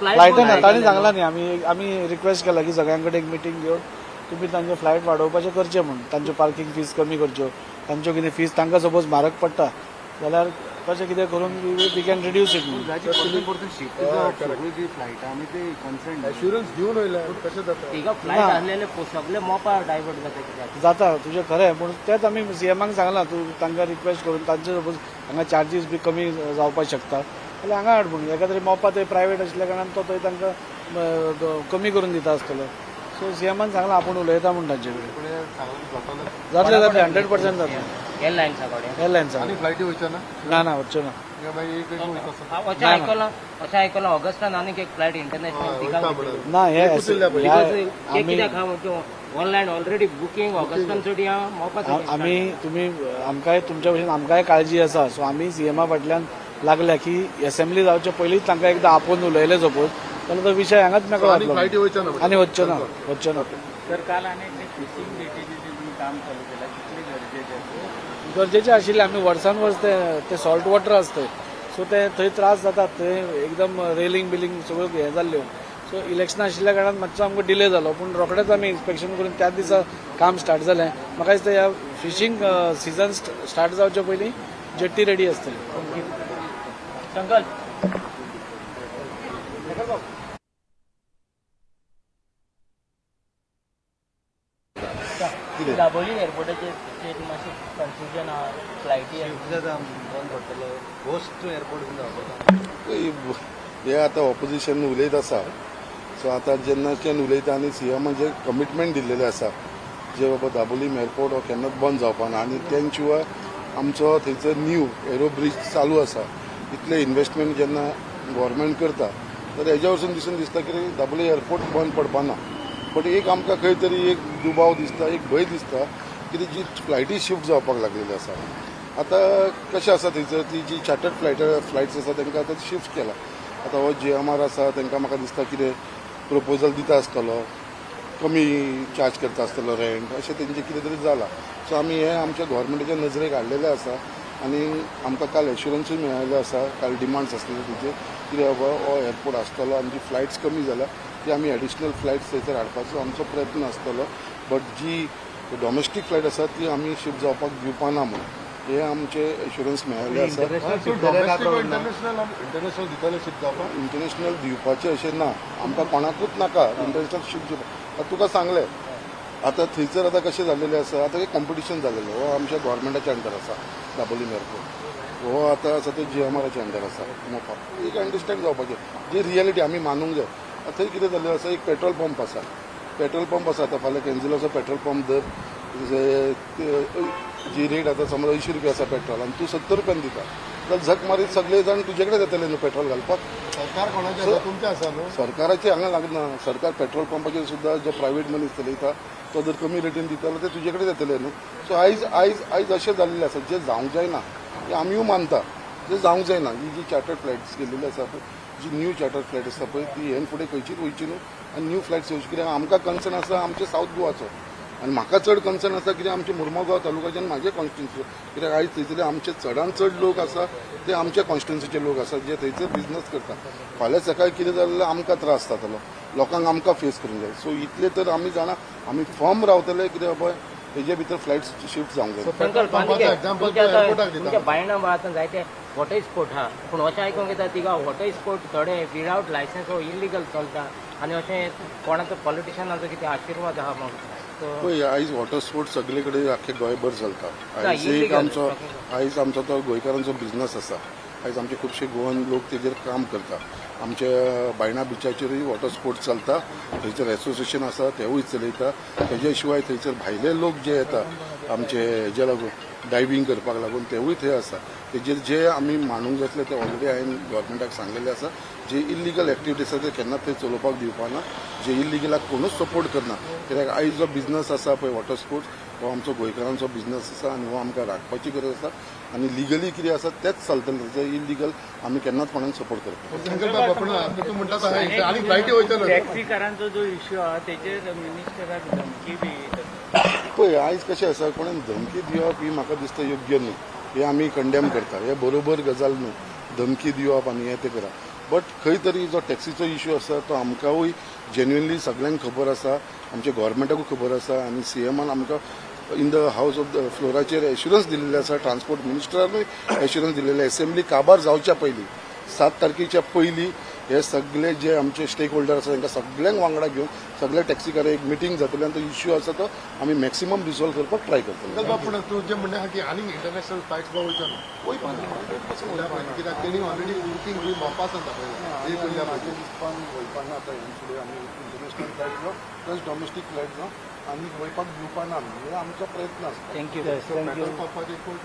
Flight नेतांनी सांगला न्ही आमी आमी रिक्वेस्ट केला की सगळ्यां एक मिटींग घेवन तुम्ही तांचे फ्लायट वाडोवपाचे करचे म्हणून. तांच्यो पार्किंग फीज कमी करच्यो तांच्यो कितें फीज तांकां सपोज म्हारग पडटा जाल्यार तशें कितें करून वी कॅन रिड्यूस इट घेऊन कशें फ्लायट जाता तुजें खरें पूण तेच आमी सीएमाक सांगला तूं तांकां रिक्वेस्ट करून तांचे सपोज हांगा चार्जीस बी कमी जावपाक शकता जाल्यार हांगा हाड म्हणून एका तरी मोपा थंय प्रायवेट आसल्या कारणान तो थंय तांकां कमी करून दिता आसतलो सो सीएमान सांगला आपूण उलयता म्हणून तांचे कडेन जातलें जातलें हंड्रेड पर्सेंट जातलें एअरलायन्सा कडेन एअरलायन्स आनी फ्लायटी वयच्या ना ना ना वच्चो ना. अशें आयकलां अशें आयकलां ऑगस्टान आनीक एक फ्लायट इंटरनॅशनल. ना हे ऑनलायन ऑलरेडी बुकींग ऑगस्टान चडी हांव आमी तुमी आमकांय तुमच्या भशेन आमकांय काळजी आसा सो आमी सीएमा फाटल्यान लागल्या की असेंब्ली जावचे पयलींच तांकां एकदां आपोवन उलयले सपोज. जाल्यार तो विशय हांगाच मेकळो आनी जातलो फ्लायटी वयच्या ना आनी वच्चो ना वच्चो ना तर काल अनेक फिशिंग तुम्ही काम चालू केलं कितले गरजेचे आहे? गरजेचे आशिल्ले आमी वर्सान वर्स ते ते सॉल्ट वॉटर आसता सो ते थंय त्रास जातात थंय एकदम रेलिंग बिलिंग सगळ्यो हें जाल्ल्यो सो इलेक्शन आशिल्ल्या कारणान मातसो आमकां डिले जालो पूण रोखडेच आमी इन्स्पेक्शन करून त्याच दिसा काम स्टार्ट जालें म्हाका दिसता ह्या फिशींग सिजन स्टार्ट जावचे पयलीं जेट्टी रेडी आसतली संकल्प. दाबोली एअरपोर्टाचे मातशें कन्फ्युजन आहा फ्लायटी हे आतां ऑपोजिशन उलयत आसा सो आतां जेन्नाच्यान उलयता आनी सीएमान जे कमिटमेंट दिल्लेले आसा जे बाबा दाबोलीम एअरपोर्ट हो केन्नाच बंद जावपा ना आनी त्या शिवाय आमचो थंयसर न्यू एरो ब्रिज चालू आसा इतले इन्व्हेस्टमेंट जेन्ना गव्हर्मेंट करता तर हेज्या वरसून दिसून दिसता की दाबोले एअरपोर्ट बंद पडपा ना बट एक आमकां खंय तरी एक दुबाव दिसता एक भंय दिसता की जी फ्लायटी शिफ्ट जावपाक लागलेली आसा. आतां कशें आसा थंयसर ती जी चार्टर्ड फ्लायट फ्लायट्स आसा तांकां आतां शिफ्ट केला. आतां हो जी एम आर आसा तांकां म्हाका दिसता कितें प्रपोजल दिता आसतलो कमी चार्ज करता आसतलो रेंट अशें तेंचें कितें तरी जालां सो आमी हें आमच्या गव्हर्मेंटाच्या नजरेक हाडलेलें आसा. आनी आमकां काल एश्युरन्सूय मेळिल्लें आसा काल डिमांड्स आसलेले तेजे कितें बाबा हो एअरपोर्ट आसतलो आनी जी फ्लायट्स कमी जाल्या ती आमी एडिशनल फ्लायट्स थंयसर हाडपाचो आमचो प्रयत्न आसतलो बट जी डॉमेस्टीक फ्लायट आसा ती आमी शिफ्ट जावपाक दिवपा ना म्हणून. हे आमचे एश्युरन्स मेळिल्ले आसा इंटरनॅशनल दिताले शिफ्ट जावपाक? इंटरनॅशनल दिवपाचें अशें ना. आमकां कोणाकूच नाका. इंटरनॅशनल शिफ्ट दिवपाक. आतां तुका सांगलें आतां थंयसर आतां कशें जाल्लेलें आसा आतां एक कॉम्पिटिशन जाल्लेलें हो आमच्या गव्हर्मेंटाच्या अंडर आसा दाबोलीम एअरपोर्ट हो आतां आसा तो जी एम आराच्या अंडर आसा मोपा एक अंडरस्टँड जावपाचें जी रियलिटी आमी मानूंक जाय आतां थंय कितें जाल्लें आसा एक पेट्रोल पंप आसा पेट्रोल पंप आसा आतां फाल्यां कॅन्जिलाचो पेट्रोल पंप दर जी रेट आतां समज अंयशीं रुपया आसा पेट्रोल आनी तूं सत्तर रुपयान दिता जाल्यार झक मारीत सगळे जाण तुजे येतले न्हू पेट्रोल घालपाक सरकार कोणाचें आसा तुमचें आसा न्हू सरकाराचे हांगा लागना सरकार पेट्रोल पंपाचेर सुद्दां जो प्रायव्हेट मनीस चलयता तो जर कमी रेटीन दितालो ते तुजे कडेन येतले न्हू सो आयज आयज आयज अशें जाल्लेलें आसा जें जावंक जायना हें आमीय मानता. जें जावंक जायना ही जी चार्टर्ड फ्लायट्स गेल्लेली आसा पळय जी न्यू चार्टर्ड फ्लायट आसा पळय ती हेन फुडें खंयचीच वयची न्हू. आनी न्यू फ्लायट्स येवची कित्याक आमकां कन्सर्न आसा आमच्या सावथ गोवाचो. आनी म्हाका चड कन्सर्न आसा कित्याक आमच्या मुर्मगांव तालुक्याच्यान म्हाजे कॉन्स्टिट्युन्सी कित्याक आयज थंयसर आमचे चडांत चड लोक आसा ते आमच्या कॉन्स्टिट्युन्सीचे लोक आसा जे थंयसर बिझनस करता फाल्यां सकाळी कितें जालें जाल्यार आमकां त्रास जातलो लोकांक आमकां फेस करूंक जाय. सो इतले तर आमी जाणा आमी फर्म रावतले कित्याक बाबा हेजे भितर फ्लायट शिफ्ट जावंक जाय बायणा जायते वॉटर स्पोर्ट हा. पूण अशें आयकूंक येता तिका वॉटर स्पोर्ट थोडे विदावट लायसन्स हो इलिगल चलता. आनी अशें कोणाचो पॉलिटिशनाचो कितें आशिर्वाद आहा तो पळय आयज वॉटर स्पोर्ट्स सगळे कडेन आख्खे गोंयभर चलता आयज एक. आमचो आयज आमचो तो गोंयकारांचो बिझनस आसा आयज आमचे खुबशे गोवन लोक तेजेर काम करता आमच्या बायणा बिचाचेरूय वॉटर स्पोर्ट्स चलता थंयसर एसोसिएशन आसा तेवूय चलयता तेजे शिवाय थंयसर भायले लोक जे येता आमचे हेजे लागून डायविंग करपाक लागून तेवूय थंय आसा तेजेर जे आमी मानूंक जाय ते ऑलरेडी हांवें गव्हर्मेंटाक सांगलेले आसा जे इल्लिगल एक्टिविटीज आसा ते केन्ना थंय चलोवपाक दिवपा ना जे इल्लिगलाक कोणूच सपोर्ट करना कित्याक आयज जो बिझनस आसा पळय वॉटर स्पोर्ट्स हो आमचो गोंयकारांचो बिझनस आसा आनी हो आमकां राखपाची गरज आसा आनी लिगली कितें आसा तेंच चलतलें जे इल्लिगल आमी केन्नाच कोणाक सपोर्ट तूं वयतलो टॅक्सीकारांचो जो इश्यू आहा मिनिस्टराक धमकी बी येता. पळय आयज कशें आसा कोणें धमकी दिवप ही म्हाका दिसता योग्य न्हू. हे आमी कंडेम करता. हे बरोबर गजाल न्हू. धमकी दिवप आनी हें तें करप बट खंय तरी जो टॅक्सीचो इश्यू आसा तो आमकांय जेन्युनली सगळ्यांक खबर आसा आमच्या गव्हर्मेंटाकूय खबर आसा आनी सीएमान आमकां in the house of the फ्लोराचेर assurance दिलेले आसा ट्रान्सपोर्ट मिनिस्टरानूय एश्युरन्स दिलेले एसेंब्ली काबार जावच्या पयलीं सात तारखेच्या पयलीं हे सगळे जे आमचे स्टेक होल्डर आसा तांकां सगळ्यांक वांगडा घेवन सगळ्या टॅक्सीकारांक एक मिटींग जातली. आनी तो इश्यू आसा तो आमी मॅक्सिमम रिझॉल्व करपाक ट्राय करतले. पूण तूं जें म्हणणें आहा की आनीक इंटरनॅशनल फ्लायट्स कित्याक तेणी ऑलरेडी बुकींग बी एक उरल्या हिस्पान वयपाना आतां हें फुडें आमी इंटरनॅशनल फ्लायट जावं प्लस डॉमेस्टीक फ्लायट जावं आनी वयपाक दिवपाना आमी हे आमचो प्रयत्न आसता थँक्यू पेट्रोल पंपाचेर कोण